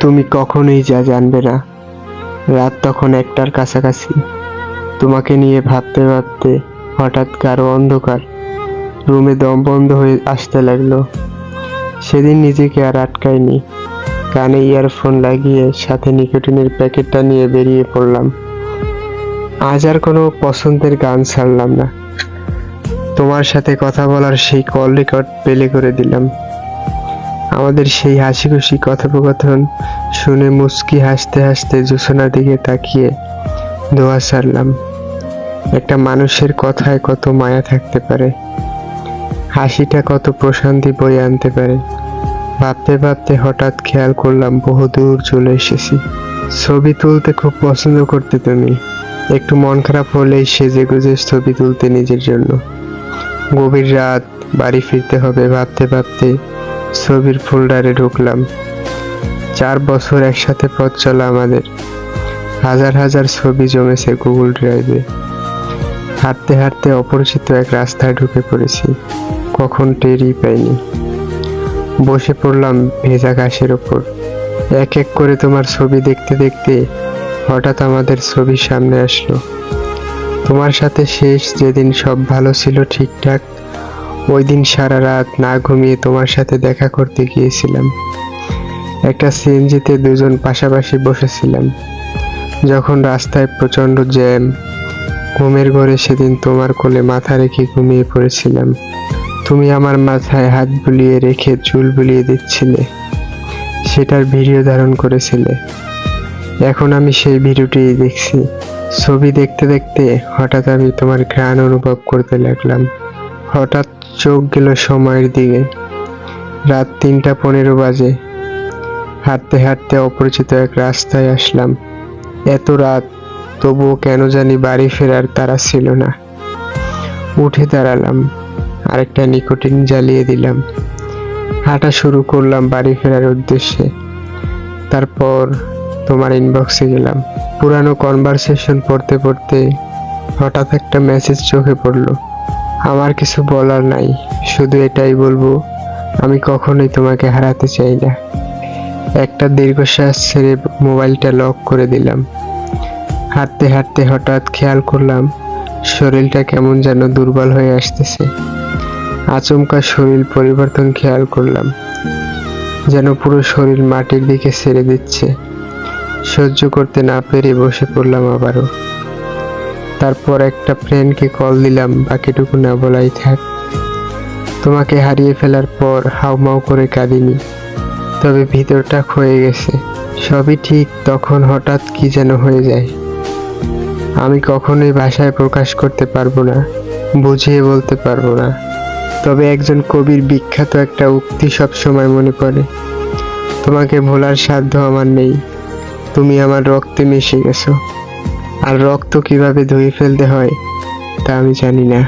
তুমি কখনোই যা জানবে না। রাত তখন একটার কাছাকাছি। তোমাকে নিয়ে ভাবতে ভাবতে হঠাৎ গাঢ় অন্ধকার। রুমে দম বন্ধ হয়ে আসতে লাগল। সেদিন নিজেকে আর আটকায়নি। কানে ইয়ারফোন লাগিয়ে সাথে নিকোটিনের প্যাকেটটা নিয়ে বেরিয়ে পড়লাম। আজ আর কোনো পছন্দের গান ছাড়লাম না। তোমার সাথে কথা বলার সেই কল রেকর্ড প্লে করে দিলাম। আমাদের সেই হাসি খুশি কথোপকথন শুনে মুচকি হাসতে হাসতে জোছনার দিকে তাকিয়ে দোয়া সারলাম। একটা মানুষের কথায় কত মায়া থাকতে পারে, হাসিটা কত প্রশান্তি বয়ে আনতে পারে। ভাবতে ভাবতে হঠাৎ খেয়াল করলাম বহু দূর চলে এসেছি। ছবি তুলতে খুব পছন্দ করতে তুমি। একটু মন খারাপ হলেই সেজে গুজে ছবি তুলতে নিজের জন্য। গভীর রাত, বাড়ি ফিরতে হবে, ভাবতে ভাবতে ছবির ফোল্ডারে ঢুকলাম। চার বছর একসাথে পথ চলা আমাদের। হাজার হাজার ছবি জমেছে গুগল ড্রাইভে। হাঁটতে হাঁটতে অপরিচিত এক রাস্তায় ঢুকে পড়েছি। কখন টেরই পাইনি। বসে পড়লাম ভেজা ঘাসের ওপর। এক এক করে তোমার ছবি দেখতে দেখতে হঠাৎ আমাদের ছবির সামনে আসলো। তোমার সাথে শেষ যেদিন সব ভালো ছিল ঠিকঠাক ওই দিন সারা রাত না ঘুমিয়ে তোমার সাথে দেখা করতে গিয়েছিলাম। একটা সিএনজিতে দুজন পাশাপাশি বসেছিলাম। যখন রাস্তায় প্রচণ্ড জ্যাম, ঘুমের ঘরে সেদিন তোমার কোলে মাথা রেখে ঘুমিয়ে পড়েছিলাম। তুমি আমার মাথায় হাত বুলিয়ে রেখে চুল বুলিয়ে দিচ্ছিলে। সেটার ভিডিও ধারণ করেছিলে। এখন আমি সেই ভিডিওটি দেখছি। ছবি দেখতে দেখতে হঠাৎ আমি তোমার ঘ্রাণ অনুভব করতে লাগলাম। হঠাৎ চোখ গেল সময়ের দিকে। রাত তিনটা পনেরো বাজে। হাঁটতে হাঁটতে অপরিচিত এক রাস্তায় আসলাম। এত রাত, তবুও কেন জানি বাড়ি ফেরার তারা ছিল না। উঠে দাঁড়ালাম, আরেকটা নিকোটিন জ্বালিয়ে দিলাম। হাঁটা শুরু করলাম বাড়ি ফেরার উদ্দেশ্যে। তারপর তোমার ইনবক্সে গেলাম। পুরানো কনভারসেশন পড়তে পড়তে হঠাৎ একটা মেসেজ চোখে পড়ল। আমার কিছু বলার নাই। শুধু এটাই বলব, আমি কখনোই তোমাকে হারাতে চাই না। একটা দীর্ঘশ্বাস ছেড়ে মোবাইলটা লক করে দিলাম। হাঁটতে হাঁটতে হঠাৎ খেয়াল করলাম, শরীরটা কেমন যেন দুর্বল হয়ে আসতেছে। আচমকা শরীর পরিবর্তন খেয়াল করলাম, যেন পুরো শরীর মাটির দিকে ছেড়ে দিচ্ছে। সহ্য করতে না পেরে বসে পড়লাম আবারও। তারপর একটা ফ্রেন্ডকে কল দিলাম, বাকিটুকু না বলাই থাক। তোমাকে হারিয়ে ফেলার পর হাউমাউ করে কাঁদিনি। তবে ভিতরটা ক্ষয়ে গেছে। সবই ঠিক, তখন হঠাৎ কি যেন হয়ে যায়। আমি কখনোই ভাষায় প্রকাশ করতে পারব না, বুঝিয়ে বলতে পারব না। তবে একজন কবির বিখ্যাত একটা উক্তি সব সময় মনে পড়ে। তোমাকে ভোলার সাধ্য আমার নেই। তুমি আমার রক্তে মিশে গেছো। আর রক্ত কীভাবে ধুয়ে ফেলতে হয় তা আমি জানি না।